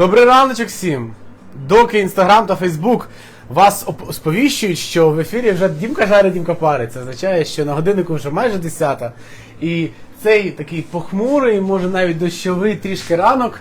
Добрий раночок всім! Доки Інстаграм та Фейсбук вас сповіщують, що в ефірі вже Дімка жарить, Дімка парить. Це означає, що на годиннику вже майже 10. І цей такий похмурий, може навіть дощовий трішки ранок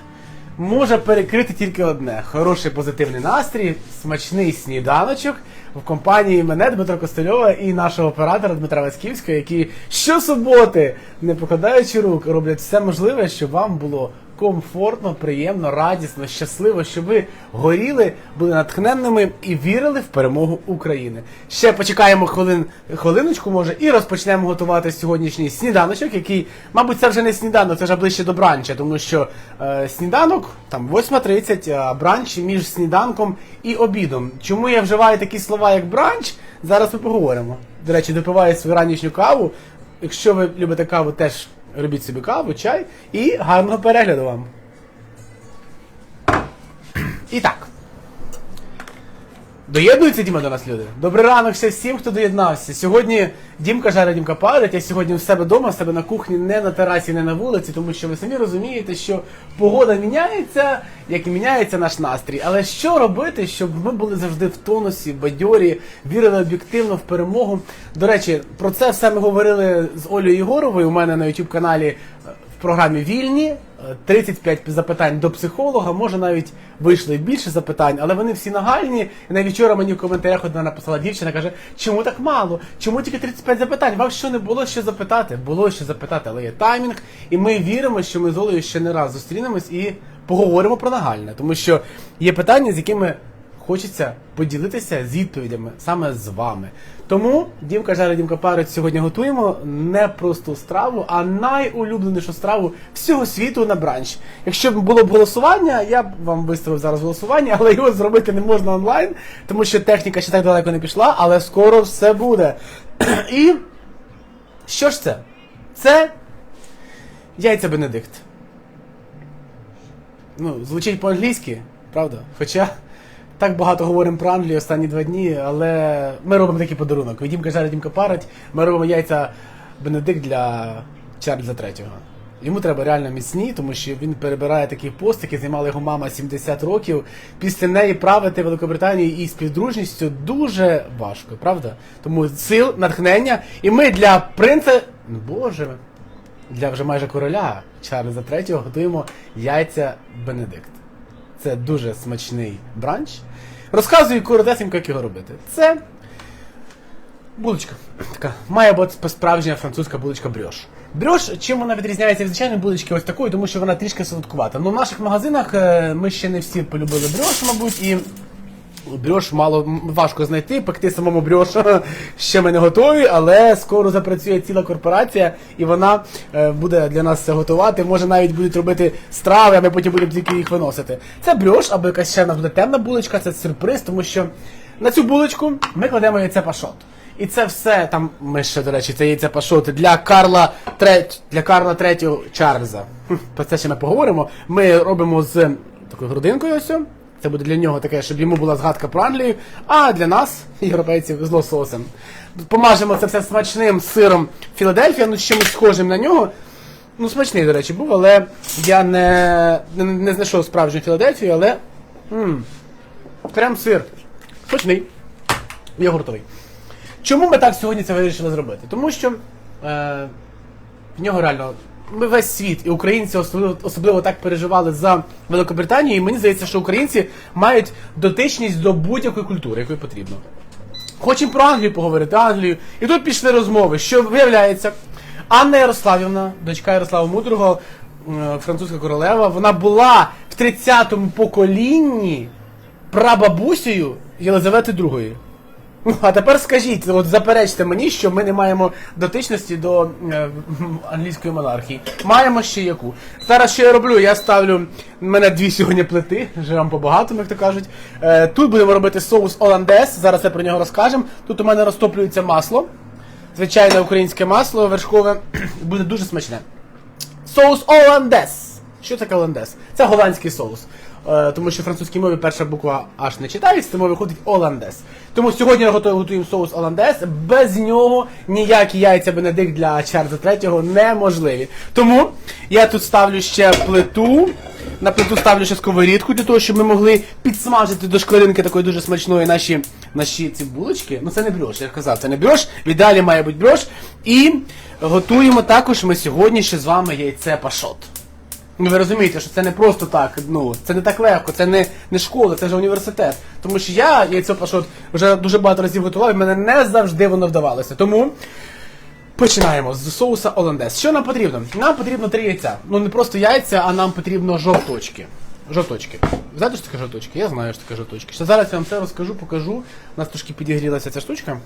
може перекрити тільки одне: хороший позитивний настрій, смачний сніданочок в компанії мене, Дмитра Костельова і нашого оператора Дмитра Васьківського, які щосуботи, не покладаючи рук, роблять все можливе, щоб вам було комфортно, приємно, радісно, щасливо, щоб ви горіли, були натхненними і вірили в перемогу України. Ще почекаємо хвилин, хвилиночку, може, і розпочнемо готувати сьогоднішній сніданочок, який, мабуть, це вже не сніданок, це вже ближче до бранча, тому що е, сніданок там 8.30, а бранч між сніданком і обідом. Чому я вживаю такі слова, як бранч? Зараз ми поговоримо. До речі, допиваю свою ранішню каву. Якщо ви любите каву, теж робіть собі каву, чай і гарного перегляду вам. І так. Доєднуються Діма до нас люди. Добрий ранок ще всім, хто доєднався. Сьогодні Дімка жарить, Дімка парить. Я сьогодні в себе вдома, в себе на кухні, не на терасі, не на вулиці, тому що ви самі розумієте, що погода міняється, як і міняється наш настрій. Але що робити, щоб ми були завжди в тонусі, бадьорі, вірили об'єктивно в перемогу? До речі, про це все ми говорили з Олею Єгоровою у мене на YouTube каналі в програмі Вільні. Е, 35 запитань до психолога, може навіть вийшло і більше запитань, але вони всі нагальні. І навіть вчора мені в коментарях одна написала дівчина, каже, чому так мало? Чому тільки 35 запитань? Вам що не було що запитати? Було що запитати, але є таймінг, і ми віримо, що ми з Олею ще не раз зустрінемось і поговоримо про нагальне, тому що є питання, з якими хочеться поділитися з відповідями саме з вами. Тому Дімка жарить, Дімка парить сьогодні готуємо не просту страву, а найулюбленішу страву всього світу на бранч. Якщо б було б голосування, я б вам виставив зараз голосування, але його зробити не можна онлайн, тому що техніка ще так далеко не пішла, але скоро все буде. І що ж це? Це яйця Бенедикт. Ну, звучить по-англійськи, правда? Хоча так багато говоримо про Англію останні два дні, але ми робимо такий подарунок. Від Дімка жарить, Дімка парить. Ми робимо яйця Бенедикт для Чарльза Третього. Йому треба реально міцні, тому що він перебирає такий пост, який займала його мама 70 років. Після неї правити Великобританію і співдружністю дуже важко, правда? Тому сил, натхнення. І ми для принца. Ну боже, для вже майже короля Чарльза III готуємо яйця Бенедикт. Це дуже смачний бранч. Розказую коротесенько, як його робити. Це булочка. Така має бути справжня французька булочка брьош. Брьош, чим вона відрізняється від звичайної булочки ось такої, тому що вона трішки солодкувата. Ну в наших магазинах е, ми ще не всі полюбили брьош, мабуть, і Брьош мало важко знайти, пекти самому брьош ще ми не готові, але скоро запрацює ціла корпорація, і вона е, буде для нас це готувати. Може навіть будуть робити страви, а ми потім будемо тільки їх виносити. Це брьош, або якась ще в нас буде темна булочка, це сюрприз, тому що на цю булочку ми кладемо яйце пашот. І це все там. Ми ще, до речі, це яйце пашот для Карла Треть, для Карла Третього Чарльза. Про це ще ми поговоримо. Ми робимо з такою грудинкою ось. Це буде для нього таке, щоб йому була згадка про Англію, а для нас, європейців, з лососем. Помажемо це все смачним сиром Філадельфія, ну чимось схожим на нього. Ну, смачний, до речі, був, але я не, не, не знайшов справжню Філадельфію, але. м крем сир. Смачний. Йогуртовий. Чому ми так сьогодні це вирішили зробити? Тому що е, в нього реально. Ми весь світ і українці особливо, особливо так переживали за Великобританію, і мені здається, що українці мають дотичність до будь-якої культури, якої потрібно. Хочемо про Англію поговорити, Англію. І тут пішли розмови, що виявляється, Анна Ярославівна, дочка Ярослава Мудрого, французька королева, вона була в 30-му поколінні прабабусею Єлизавети II. А тепер скажіть, от заперечте мені, що ми не маємо дотичності до е, англійської монархії. Маємо ще яку. Зараз що я роблю? Я ставлю мене дві сьогодні плити, живемо по-багатому, як то кажуть. Е, тут будемо робити соус Оландес, зараз я про нього розкажемо. Тут у мене розтоплюється масло. Звичайне українське масло вершкове буде дуже смачне. Соус Оландес. Що таке Оландес? Це голландський соус. Е, тому що в французькій мові перша буква аж не читається, тому виходить оландес. Тому сьогодні готу- готуємо соус оландес. Без нього ніякі яйця Бенедикт для Чарльза третього неможливі. Тому я тут ставлю ще плиту. На плиту ставлю ще сковорідку для того, щоб ми могли підсмажити до шкваринки такої дуже смачної наші, наші ці булочки. Ну це не брьош, я казав, це не брьош. В ідеалі має бути брьош. І готуємо також ми сьогодні ще з вами яйце пашот. Ну ви розумієте, що це не просто так, ну це не так легко, це не, не школа, це вже університет. Тому що я яйце пашот вже дуже багато разів готував, і мене не завжди воно вдавалося. Тому починаємо з соуса оландес. Що нам потрібно? Нам потрібно три яйця. Ну не просто яйця, а нам потрібно жовточки. Жовточки. Знаєте, що таке жовточки? Я знаю, що таке жовточки. Ще зараз я вам все розкажу, покажу. У нас трошки підігрілася ця штучка.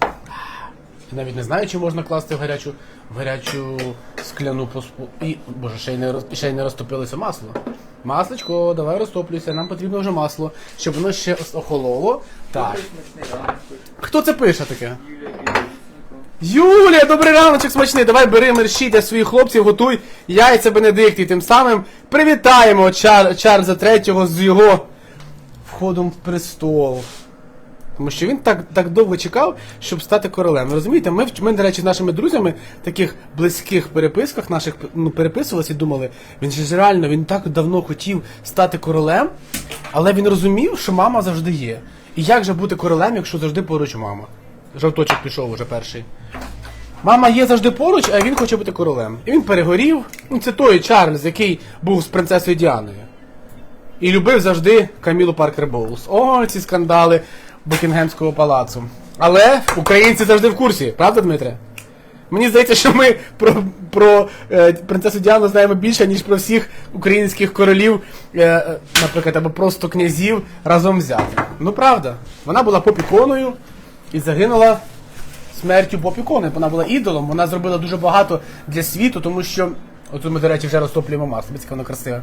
Я навіть не знаю, чи можна класти в гарячу, в гарячу скляну поспу. І, боже, ще й не ще й не розтопилося масло. Масличко, давай розтоплюйся, нам потрібно вже масло, щоб воно ще охололо. Так. Хто це пише таке? Юлія, добрий раночок смачний. Давай бери мерщій для своїх хлопців, готуй яйця Бенедикт. І тим самим привітаємо Чар... Чарльза третього з його входом в престол. Тому що він так, так довго чекав, щоб стати королем. Розумієте, ми, ми, до речі, з нашими друзями в таких близьких переписках наших ну, переписувалися і думали, він ж реально він так давно хотів стати королем, але він розумів, що мама завжди є. І як же бути королем, якщо завжди поруч мама? Жовточок пішов уже перший. Мама є завжди поруч, а він хоче бути королем. І він перегорів. Ну, це той Чарльз, який був з принцесою Діаною. І любив завжди Камілу Паркер Боулс. О, ці скандали Букінгемського палацу. Але українці завжди в курсі, правда, Дмитре? Мені здається, що ми про, про е, принцесу Діану знаємо більше, ніж про всіх українських королів, е, е, наприклад, або просто князів разом взяти. Ну правда, вона була попіконою і загинула смертю попікони. Вона була ідолом, вона зробила дуже багато для світу, тому що. Отут ми, до речі, вже розтоплюємо масло, бачите, воно красиве.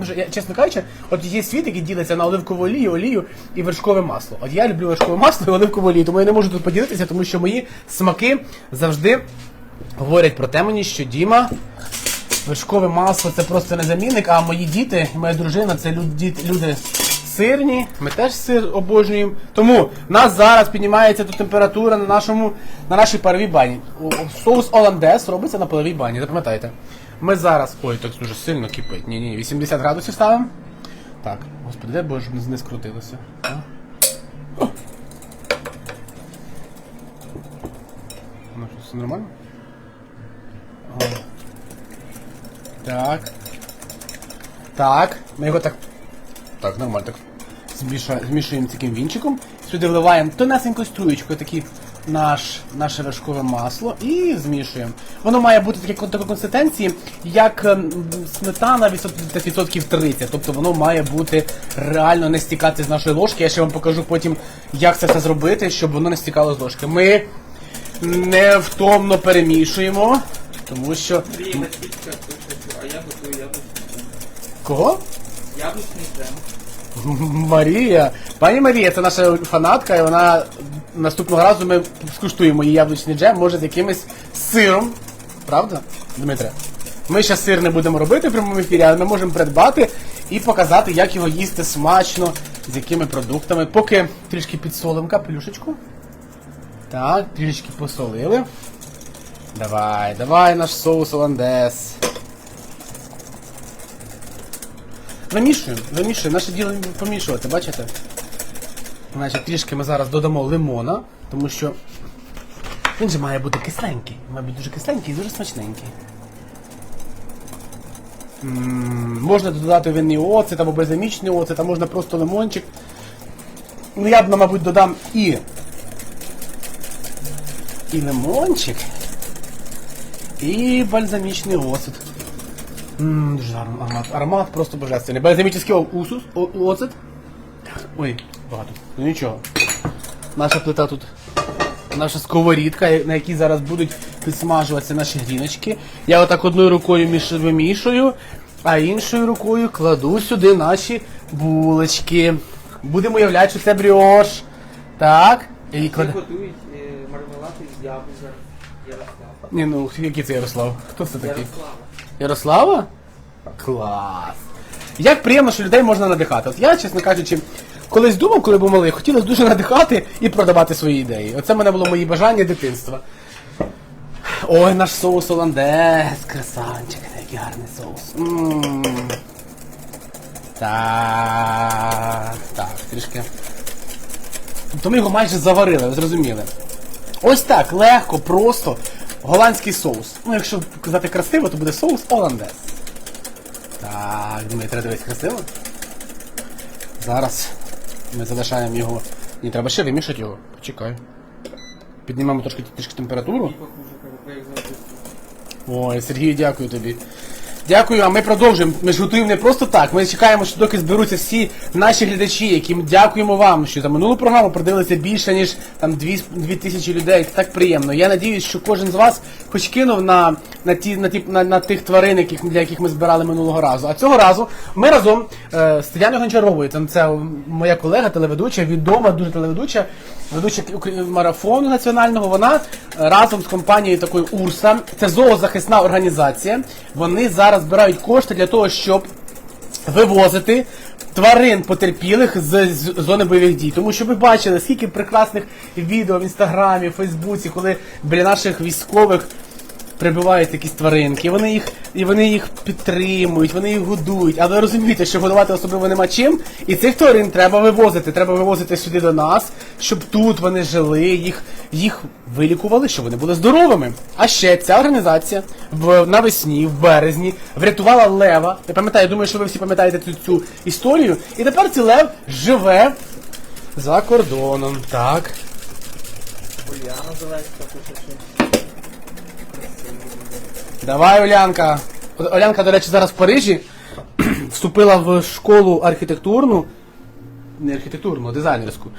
Вже, я, чесно кажучи, от є світ, який ділиться на оливкову олію, олію і вершкове масло. От я люблю вершкове масло і оливкову олію, тому я не можу тут поділитися, тому що мої смаки завжди говорять про те мені, що Діма. Вершкове масло це просто не замінник, а мої діти, моя дружина це люди, люди сирні. Ми теж сир обожнюємо. Тому в нас зараз піднімається тут температура на нашому на нашій паровій бані. Соус оландес робиться на паровій бані, запам'ятайте. Ми зараз. Ой, так дуже сильно кипить. Ні, ні, 80 градусів ставимо. Так, господи, дай Боже, щоб не скрутилося. Ну що, все нормально? О. Так. Так. Ми його так. Так, нормально так. Змішуємо, змішуємо таким вінчиком. Сюди вливаємо тонесеньку струєчку, такі наш, наше вершкове масло і змішуємо. Воно має бути таке, такої консистенції, як ем, сметана відсот- відсотків 30. Тобто воно має бути реально не стікати з нашої ложки. Я ще вам покажу потім, як це все зробити, щоб воно не стікало з ложки. Ми невтомно перемішуємо, тому що. А я готую яблучний джем. Кого? Яблучний джем. Марія. Пані Марія, це наша фанатка, і вона наступного разу ми скуштуємо її яблучний джем, може з якимось сиром. Правда, Дмитре? Ми ще сир не будемо робити в прямому ефірі, але ми можемо придбати і показати, як його їсти смачно, з якими продуктами. Поки трішки підсолимо капелюшечку. Так, трішки посолили. Давай, давай наш соус оландес. Вимішуємо, вимішуємо. Наше діло помішувати, бачите? Значить, трішки ми зараз додамо лимона, тому що він же має бути кисленький. Має бути дуже кисленький і дуже смачненький. м можна додати винний оцет або безамічний оцет, а можна просто лимончик. Ну я б, мабуть, додам і. І лимончик. І бальзамічний оцет. Ммм, дуже гарний аромат. Аромат просто божественний. Бальзамічний оцет. Ой, багато. Ну нічого. Наша плита тут. Наша сковорідка, на якій зараз будуть підсмажуватися наші гріночки. Я отак одною рукою міш... вимішую, а іншою рукою кладу сюди наші булочки. Будемо уявляти, що це бріош. Так. І Це кладе... готують е, мармелади з яблук. Ярослав. Ні, ну який це Ярослав? Хто це такий? Ярослава. Ярослава? Клас. Як приємно, що людей можна надихати. От я, чесно кажучи, колись думав, коли був малий, хотілося дуже надихати і продавати свої ідеї. Оце мене було мої бажання дитинства. Ой, наш соус оландез, красавчик, який гарний соус. Так, так, трішки. Тобто ми його майже заварили, ви зрозуміли. Ось так, легко, просто. Голландський соус. Ну, якщо казати красиво, то буде соус оландез. Так, Дмитре, дивись, красиво. Зараз ми залишаємо його. Ні, треба ще вимішати його. Почекай. Піднімемо трошки трішки температуру. Ой, Сергію, дякую тобі. Дякую, а ми продовжуємо. Ми ж готуємо не просто так. Ми чекаємо, що доки зберуться всі наші глядачі, яким дякуємо вам, що за минулу програму продивилися більше, ніж там дві, дві тисячі людей. Це так приємно. Я надіюсь, що кожен з вас хоч кинув на, на, ті, на, ті, на, на тих тварин, яких, для яких ми збирали минулого разу. А цього разу ми разом е, з Тетяною Гончаровою, це, це моя колега, телеведуча, відома, дуже телеведуча, ведуча марафону національного. Вона е, разом з компанією такою Урса, це зоозахисна організація. Вони зараз збирають кошти для того, щоб вивозити тварин потерпілих з, з зони бойових дій. Тому що ви бачили, скільки прекрасних відео в інстаграмі, Фейсбуці, коли біля наших військових прибувають якісь тваринки, вони їх і вони їх підтримують, вони їх годують. Але розумієте, що годувати особливо нема чим, і цих тварин треба вивозити. Треба вивозити сюди до нас, щоб тут вони жили, їх, їх вилікували, щоб вони були здоровими. А ще ця організація в навесні, в березні, врятувала лева. Я пам'ятаю, я думаю, що ви всі пам'ятаєте цю, цю історію. І тепер цей лев живе за кордоном. Так. Уляна Зеленська пише, Давай, Олянка. Олянка, до речі, зараз в Парижі вступила в школу архітектурну, не архітектурну, а дизайнерську.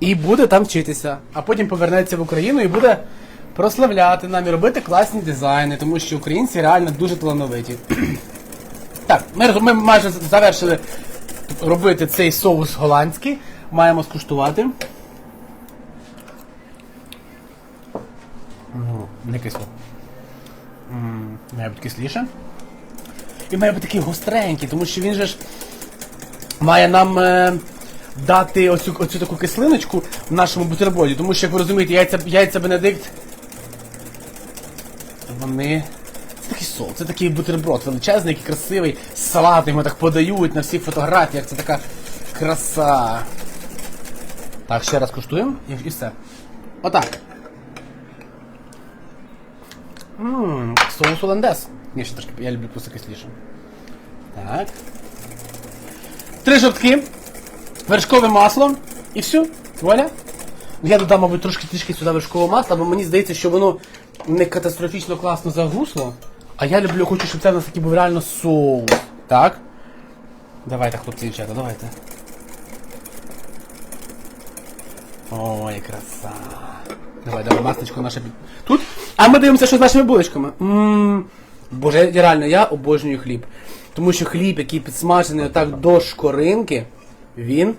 І буде там вчитися. А потім повернеться в Україну і буде прославляти нам і робити класні дизайни, тому що українці реально дуже талановиті. Так, ми, ми майже завершили робити цей соус голландський. Маємо скуштувати. Не кисло. М, Має бути кисліше. І має бути такий гостренький, тому що він же ж має нам е, дати оцю, оцю таку кислиночку в нашому бутерброді. Тому що, як ви розумієте, яйця, яйця Бенедикт. Вони. Це такий сол, це такий бутерброд величезний, який красивий, з салатом його так подають на всіх фотографіях. Це така краса. Так, ще раз куштуємо і, і все. Отак. Ммм, соус оландес. Ні, ще трошки, я люблю просто кисліше. Так. Три жовтки, вершкове масло і все. Воля. Я додам, мабуть, трошки трішки сюди вершкового масла, бо мені здається, що воно не катастрофічно класно загусло. А я люблю, хочу, щоб це в нас такий був реально соус. Так. Давайте, хлопці, дівчата, давайте. Ой, краса. Давай, давай, масличко наше. Тут. А ми дивимося, що з нашими булочками. Ммм. Боже, реально, я обожнюю хліб. Тому що хліб, який підсмажений отак до шкоринки, він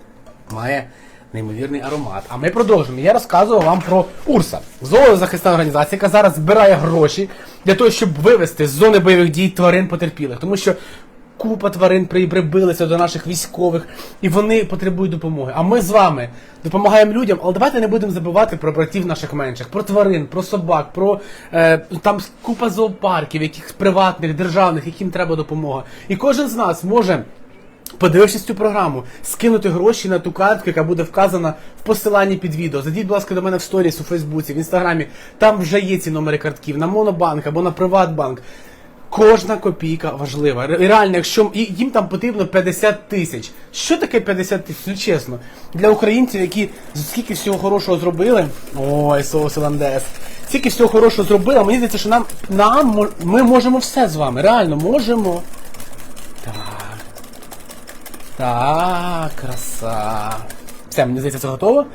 має неймовірний аромат. А ми продовжуємо. Я розказував вам про Урса, зоозахисна організація, яка зараз збирає гроші для того, щоб вивести з зони бойових дій тварин потерпілих. Тому що купа тварин при- прибилися до наших військових, і вони потребують допомоги. А ми з вами допомагаємо людям, але давайте не будемо забувати про братів наших менших, про тварин, про собак, про е, там купа зоопарків, яких приватних, державних, яким треба допомога. І кожен з нас може. Подивившись цю програму, скинути гроші на ту картку, яка буде вказана в посиланні під відео. Зайдіть, будь ласка, до мене в сторіс у Фейсбуці, в інстаграмі. Там вже є ці номери картків на Монобанк або на Приватбанк. Кожна копійка важлива. Реально, якщо їм там потрібно 50 тисяч. Що таке 50 тисяч? Ну чесно. Для українців, які скільки всього хорошого зробили. Ой, соус Оландес. Скільки всього хорошого зробили, мені здається, що нам, нам ми можемо все з вами. Реально, можемо. Так. Так, краса. Все, мені здається, це готово.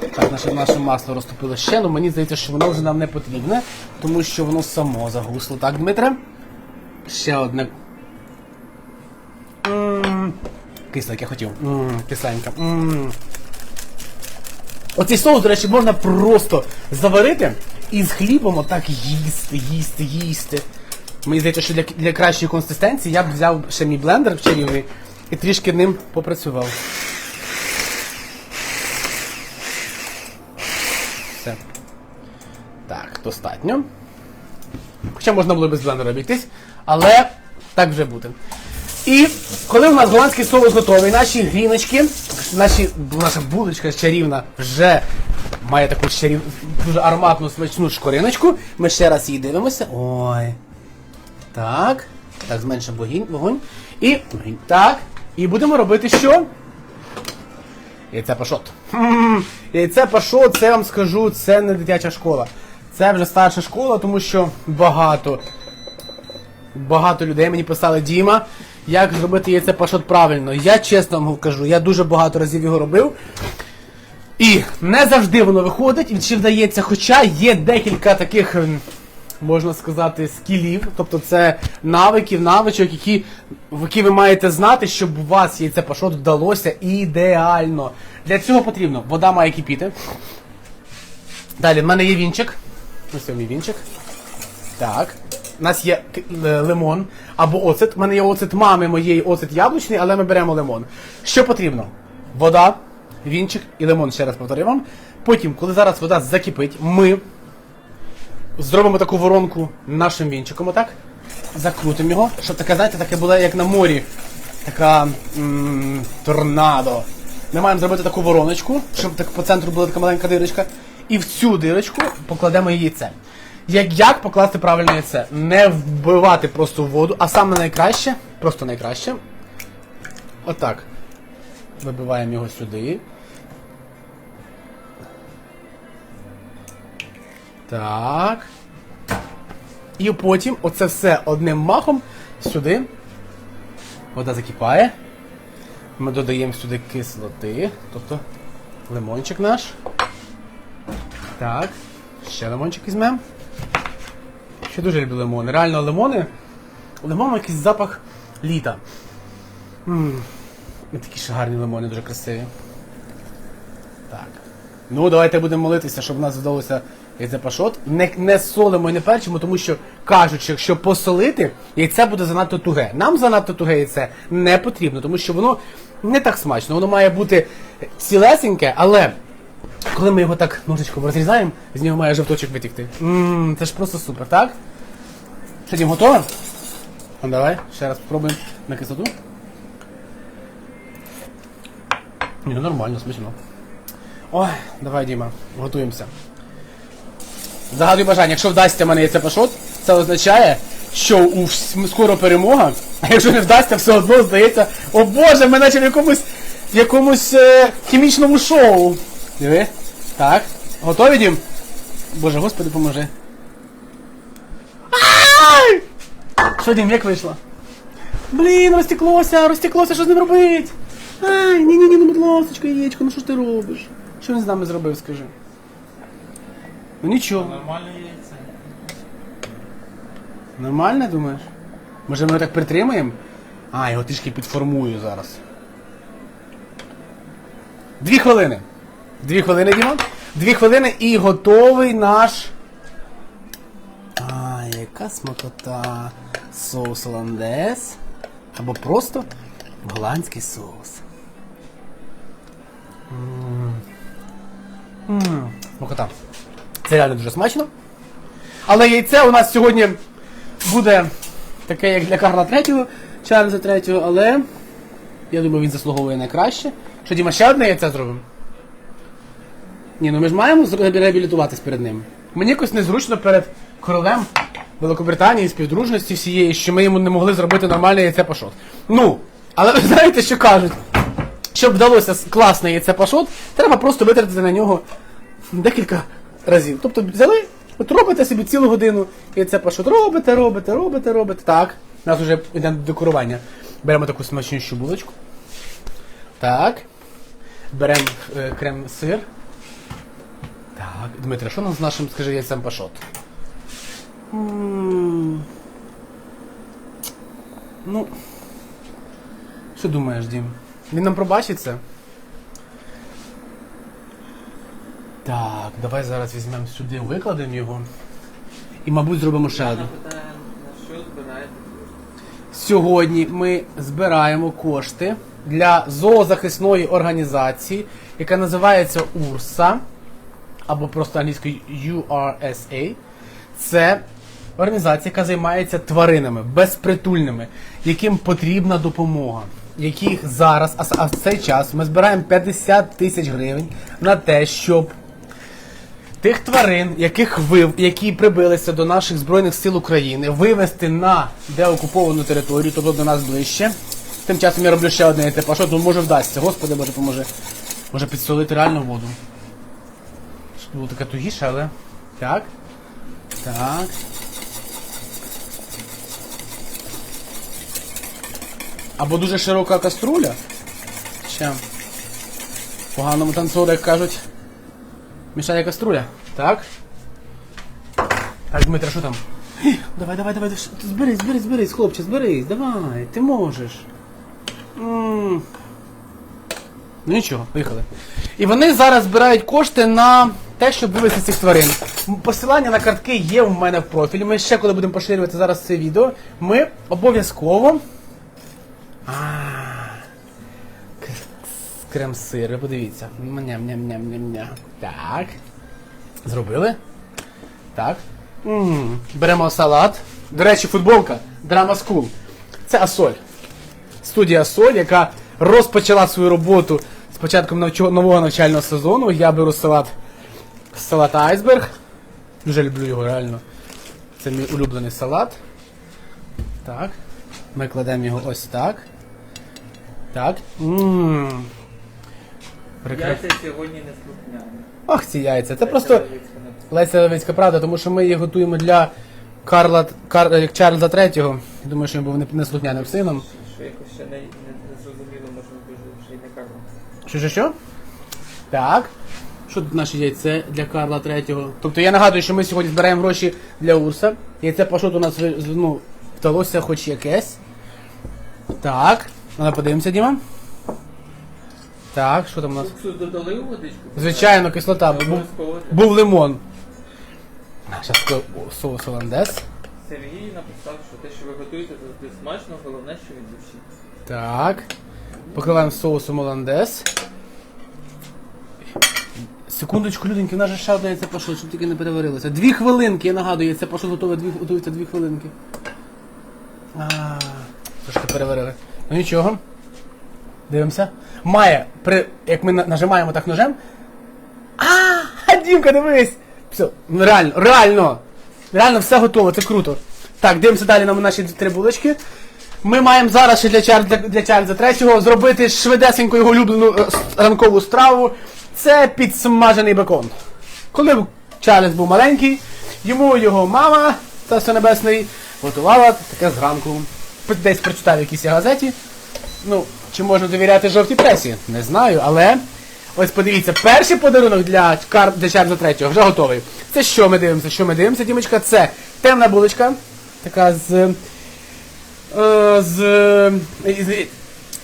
Так, наше, наше масло розтопило ще, але мені здається, що воно вже нам не потрібне, тому що воно само загусло. Так, Дмитре? Ще одне. М, Кисле, як я хотів. Кисленька. Оцей соус, до речі, можна просто заварити і з хлібом отак їсти, їсти, їсти. Мені здається, що для, для кращої консистенції я б взяв ще мій блендер в чарівний і трішки ним попрацював. Все. Так, достатньо. Хоча можна було без блендера обійтись, але так вже буде. І коли у нас голландський соус готовий, наші гріночки, наші, наша булочка чарівна вже має таку чарів, дуже ароматну смачну шкориночку. Ми ще раз її дивимося. Ой. Так. Так, зменшимо вогонь. вогонь. І так. І будемо робити що? Яйце пашот. Яйце пашот, це вам скажу, це не дитяча школа. Це вже старша школа, тому що багато багато людей мені писали Діма, як зробити яйце пашот правильно. Я чесно вам кажу, я дуже багато разів його робив. І не завжди воно виходить, і чи вдається, хоча є декілька таких, ем, можна сказати, скілів, тобто це навиків, навичок, які, які ви маєте знати, щоб у вас яйце пашот вдалося ідеально. Для цього потрібно, вода має кипіти. Далі, в мене є вінчик. Ось мій вінчик. Так. У нас є е, лимон або оцет. У мене є оцет мами моєї, оцет яблучний, але ми беремо лимон. Що потрібно? Вода, вінчик і лимон, ще раз повторюю вам. Потім, коли зараз вода закипить, ми зробимо таку воронку нашим вінчиком, отак. Закрутимо його, щоб таке, знаєте, таке було як на морі. Така м- торнадо. Ми маємо зробити таку вороночку, щоб так по центру була така маленька дирочка. І в цю дирочку покладемо яйце. Як, як покласти правильне яйце? Не вбивати просто в воду, а саме найкраще, просто найкраще. Отак. Вибиваємо його сюди. Так. І потім оце все одним махом сюди. Вода закипає. Ми додаємо сюди кислоти, тобто лимончик наш. Так. Ще лимончик візьмемо. Ще дуже люблю лимони. Реально лимони. Лимон якийсь запах літа. Ммм. Такі ще гарні лимони, дуже красиві. Так. Ну, давайте будемо молитися, щоб в нас вдалося яйце пашот. Не, не солимо і не перчимо, тому що кажуть, що якщо посолити, яйце буде занадто туге. Нам занадто туге яйце не потрібно, тому що воно не так смачно. Воно має бути цілесеньке, але коли ми його так ножичком розрізаємо, з нього має жовточок витікти. Ммм, це ж просто супер, так? Що, Дім, готово? Ну, давай, ще раз спробуємо на кислоту. Ні, нормально, смачно. Ой, давай, Діма, готуємося. Загадуй бажання, якщо вдасться мене яйце пашот, це означає, що у скоро перемога, а якщо не вдасться, все одно здається, о Боже, ми наче в якомусь, в якомусь е, хімічному шоу. Диви. Так. Готові, Дім? Боже, господи, поможи. Ай! Що, Дім, як вийшло? Блін, розтеклося, розтеклося, що з ним робить? Ай, ні-ні-ні, ну будь ласочка, яєчко, ну що ж ти робиш? Що він з нами зробив, скажи? Ну нічого. Нормальне яйце. Нормально, думаєш? Може ми його так притримаємо? А, його трішки підформую зараз. Дві хвилини. Дві хвилини, Діма. Дві хвилини і готовий наш. А, яка смакота. Соус оландес. Або просто голландський соус. Смакота. Це реально дуже смачно. Але яйце у нас сьогодні буде таке, як для Карла третього, Чарльза третього, але я думаю, він заслуговує найкраще. Що, Діма, ще одне яйце зробимо? Ні, ну ми ж маємо реабілітуватись перед ним. Мені якось незручно перед королем Великобританії співдружності всієї, що ми йому не могли зробити нормальне яйце пашот. Ну, але ви знаєте, що кажуть? Щоб вдалося класне яйце пашот, треба просто витратити на нього декілька разів. Тобто взяли, от робите собі цілу годину, яйце пашот робите, робите, робите, робите. Так, у нас вже йде декорування. Беремо таку смачнющу булочку. Так. Беремо е, крем-сир. Так, Дмитре, що нам з нашим, скажи, яйцем пашот? Ну. Що думаєш, Дім? Він нам пробачить це? Так, давай зараз візьмемо сюди, викладемо його. І, мабуть, зробимо ще одну. Сьогодні ми збираємо кошти для зоозахисної організації, яка називається УРСА, або просто англійською URSA. Це організація, яка займається тваринами, безпритульними, яким потрібна допомога. Яких зараз, а, в цей час ми збираємо 50 тисяч гривень на те, щоб тих тварин, яких вив, які прибилися до наших Збройних сил України, вивезти на деокуповану територію, тобто до нас ближче. Тим часом я роблю ще одне ТП. А що тут може вдасться? Господи Боже, поможе. Може підсолити реально воду. Було таке тугіше, але. Так. Так. Або дуже широка каструля. Ще. Поганому танцору, як кажуть. Мішає каструля. Так. Так, Дмитро, що там? Давай, давай, давай, зберись, зберись, зберись, хлопче, зберись, давай, ти можеш. Ну нічого, поїхали. І вони зараз збирають кошти на те, щоб вивезти цих тварин. Посилання на картки є в мене в профілі. Ми ще коли будемо поширювати зараз це відео, ми обов'язково. Крем-сир, подивіться. Ням-ням-ням-ням-ням. Так. Зробили? Так. м Беремо салат. До речі, футболка Drama School. Це Асоль. Студія Асоль, яка розпочала свою роботу з початком нового навчального сезону. Я беру салат салат айсберг. Дуже люблю його реально. Це мій улюблений салат. Так. Ми кладемо його ось так. Так. Ммм. Яйця сьогодні не слухняні. Ох, ці яйця. Це просто Леся Левицька правда, тому що ми її готуємо для Карла Кар, Чарльза III. Думаю, що він був не- неслухняним сином. Що якось ще не, не, не зрозуміло, може дуже ще й не. Що, що, що? Так. Що тут наші яйце для Карла III? Тобто я нагадую, що ми сьогодні збираємо гроші для Урса. Яйце пашот у нас ну, вдалося хоч якесь. Так. Ну, подивимося, Діма. Так, що там у нас? Уксус додали у водичку? Звичайно, кислота. Був, був лимон. Зараз соус холандес. Сергій написав, що те, що ви готуєте, завжди смачно, головне, що від душі. Так. Покриваємо соусом холандес. Секундочку, люденьки, в нас же ще одне яйце пішло, щоб тільки не переварилося. Дві хвилинки, я нагадую, яйце пішло готове, дві, готується дві хвилинки. Трошки переварили. Ну нічого. Дивимося. Має, при, як ми нажимаємо так ножем. А, Дімка, дивись! Все, ну реально, реально! Реально все готово, це круто. Так, дивимося далі на наші три булочки. Ми маємо зараз ще для, Чар... для, для Чарльза третього зробити швидесенько його улюблену е, ранкову страву. Це підсмажений бекон. Коли Чарльз був маленький, йому його мама, царство небесний, готувала таке зранку. Десь прочитав в якійсь газеті. Ну, чи можна довіряти жовтій пресі? Не знаю, але. Ось подивіться, перший подарунок для, Кар... для Чарльза третього вже готовий. Це що ми дивимося? Що ми дивимося, Дімочка? Це темна булочка, така з. е, з, е, з,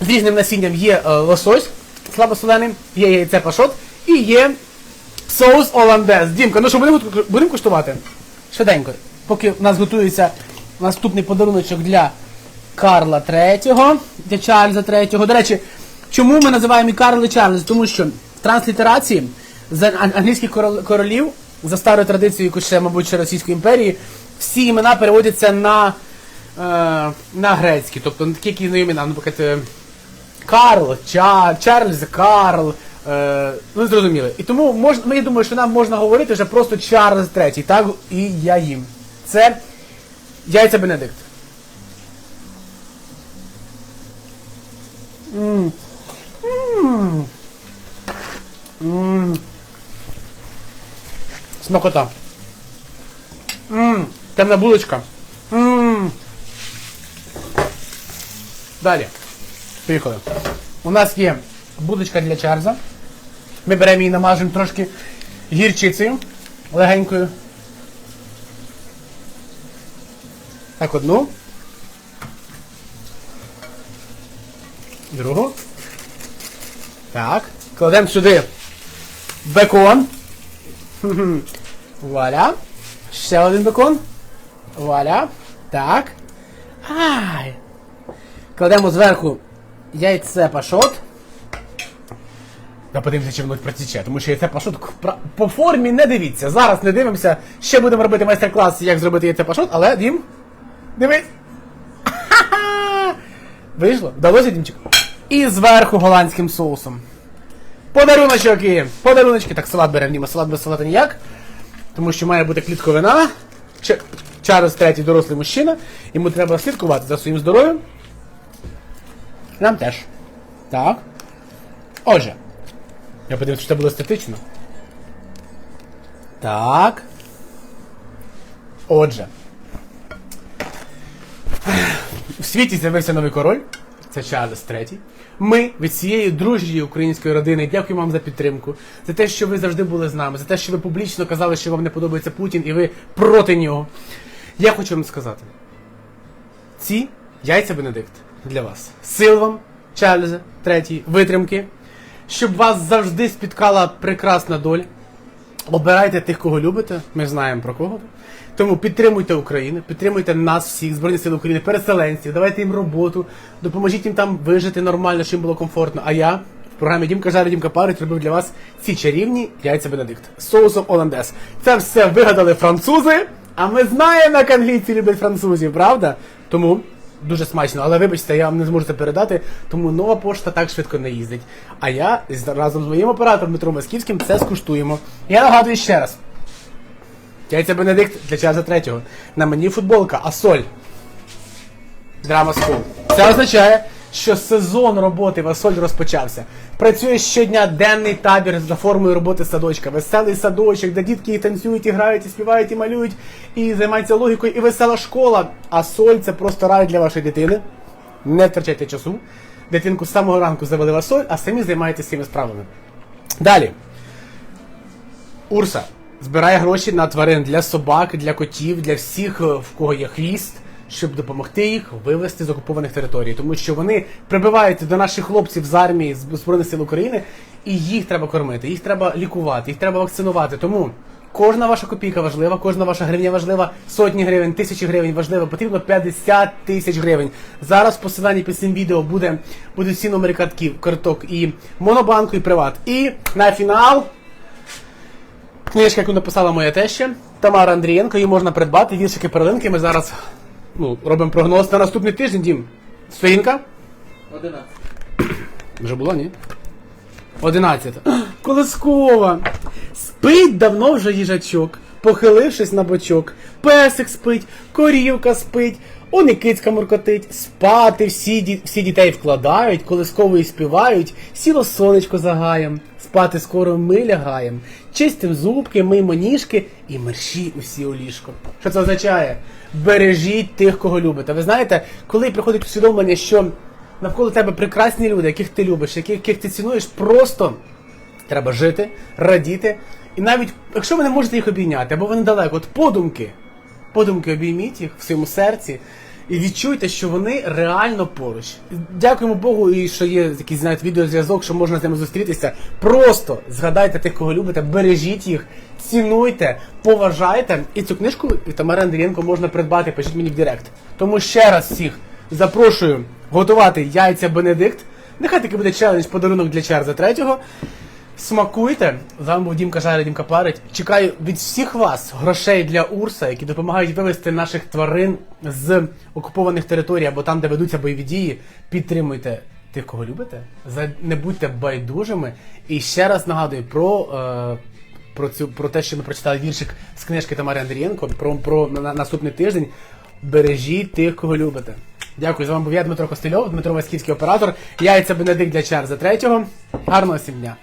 з різним насінням є е, лосось слабосолений, є яйце пашот і є соус оландез. Дімка, ну що, будемо, будемо куштувати? Швиденько. Поки в нас готується наступний подаруночок для Карла третього, для Чарльза третього. До речі, чому ми називаємо і Карл і Чарльз? Тому що в транслітерації з англійських королів за старою традицією, ще, мабуть, ще Російської імперії, всі імена переводяться на, е, на грецькі, тобто на такі які імена, наприклад, е, Карл, Ча, Чарльз, Карл. Е, ну, зрозуміли. І тому мож, ну, думаю, що нам можна говорити вже просто Чарльз третій, так? І я їм. Це яйця Бенедикт. М. М. М. Смакота. М. Темна булочка. М. Далі. Поїхали. У нас є булочка для Чарльза. Ми беремо її, намажемо трошки гірчицею легенькою. Так, одну. Другу. Так. Кладемо сюди бекон. Вуаля. Ще один бекон. Вуаля. Так. Ай. Кладемо зверху яйце пашот. Да подивимося, чи воно протіче, тому що яйце пашот по формі не дивіться. Зараз не дивимося. Ще будемо робити майстер-клас, як зробити яйце пашот, але Дім, дивись. Вийшло? Вдалося, Дімчик? І зверху голландським соусом. Подаруночок і подаруночки. Так, салат беремо, Діма, салат без салата ніяк. Тому що має бути клітковина. Чарльз третій дорослий мужчина. Йому треба слідкувати за своїм здоров'ям. Нам теж. Так. Отже. Я подивився, що це було естетично. Так. Отже. В світі з'явився новий король. Це Чарльз III. Ми від цієї дружньої української родини дякуємо вам за підтримку, за те, що ви завжди були з нами, за те, що ви публічно казали, що вам не подобається Путін і ви проти нього. Я хочу вам сказати: ці яйця Бенедикт для вас. Сил вам, Чарльзе, третій, витримки, щоб вас завжди спіткала прекрасна доля. Обирайте тих, кого любите, ми знаємо про кого. Тому підтримуйте Україну, підтримуйте нас всіх, Збройні Сили України, переселенців, давайте їм роботу, допоможіть їм там вижити нормально, щоб їм було комфортно. А я в програмі Дімка Жарі, Дімка Парить робив для вас ці чарівні яйця Бенедикт з соусом Оландес. Це все вигадали французи, а ми знаємо, як англійці люблять французів, правда? Тому дуже смачно. Але вибачте, я вам не зможу це передати, тому нова пошта так швидко не їздить. А я разом з моїм оператором Дмитром Масківським це скуштуємо. Я нагадую ще раз. Яйця Бенедикт для часа третього. На мені футболка, а соль. Драма School. Це означає, що сезон роботи в Асоль розпочався. Працює щодня денний табір за формою роботи садочка. Веселий садочок, де дітки і танцюють, і грають, і співають, і малюють, і займаються логікою, і весела школа. А соль це просто рай для вашої дитини. Не втрачайте часу. Дитинку з самого ранку завели в Асоль, а самі займаєтеся своїми справами. Далі. Урса збирає гроші на тварин для собак, для котів, для всіх, е, в кого є хвіст, щоб допомогти їх вивезти з окупованих територій. Тому що вони прибиваються до наших хлопців з армії з Збройних сил України, і їх треба кормити, їх треба лікувати, їх треба вакцинувати. Тому кожна ваша копійка важлива, кожна ваша гривня важлива, сотні гривень, тисячі гривень важлива, потрібно 50 тисяч гривень. Зараз в посиланні під цим відео буде, будуть всі номери картків, карток і Монобанку, і Приват. І на фінал. Книжка, яку написала моя теща Тамара Андрієнко, її можна придбати. Віршики перлинки. Ми зараз ну, робимо прогноз на наступний тиждень. Дім. Сторінка? 11. Вже було, ні? 11. Колискова. Спить давно вже їжачок, похилившись на бочок. Песик спить, корівка спить, он і кицька муркотить. Спати всі, всі дітей вкладають, колисковою співають, сіло сонечко загаєм. Спати скоро ми лягаєм. Чистим зубки, миймо ніжки і мерщі усі у ліжко. Що це означає? Бережіть тих, кого любите. Ви знаєте, коли приходить усвідомлення, що навколо тебе прекрасні люди, яких ти любиш, яких, яких ти цінуєш, просто треба жити, радіти. І навіть якщо ви не можете їх обійняти, або вони далеко, от подумки, подумки обійміть їх в своєму серці і відчуйте, що вони реально поруч. Дякуємо Богу, і що є якийсь знаєте, відеозв'язок, що можна з ними зустрітися. Просто згадайте тих, кого любите, бережіть їх, цінуйте, поважайте. І цю книжку від Тамари Андрієнко можна придбати, пишіть мені в Директ. Тому ще раз всіх запрошую готувати яйця Бенедикт. Нехай таки буде челендж подарунок для Чарльза третього. Смакуйте. З вами був Дімка Жари, Дімка Парить. Чекаю від всіх вас грошей для Урса, які допомагають вивезти наших тварин з окупованих територій або там, де ведуться бойові дії. Підтримуйте тих, кого любите. Не будьте байдужими. І ще раз нагадую про. Е, про цю про те, що ми прочитали віршик з книжки Тамари Андрієнко, про, про на, на наступний тиждень. Бережіть тих, кого любите. Дякую. З вами був я, Дмитро Костельов, Дмитро Васьківський оператор. Яйця Бенедикт для Чарльза третього. Гарного всім дня!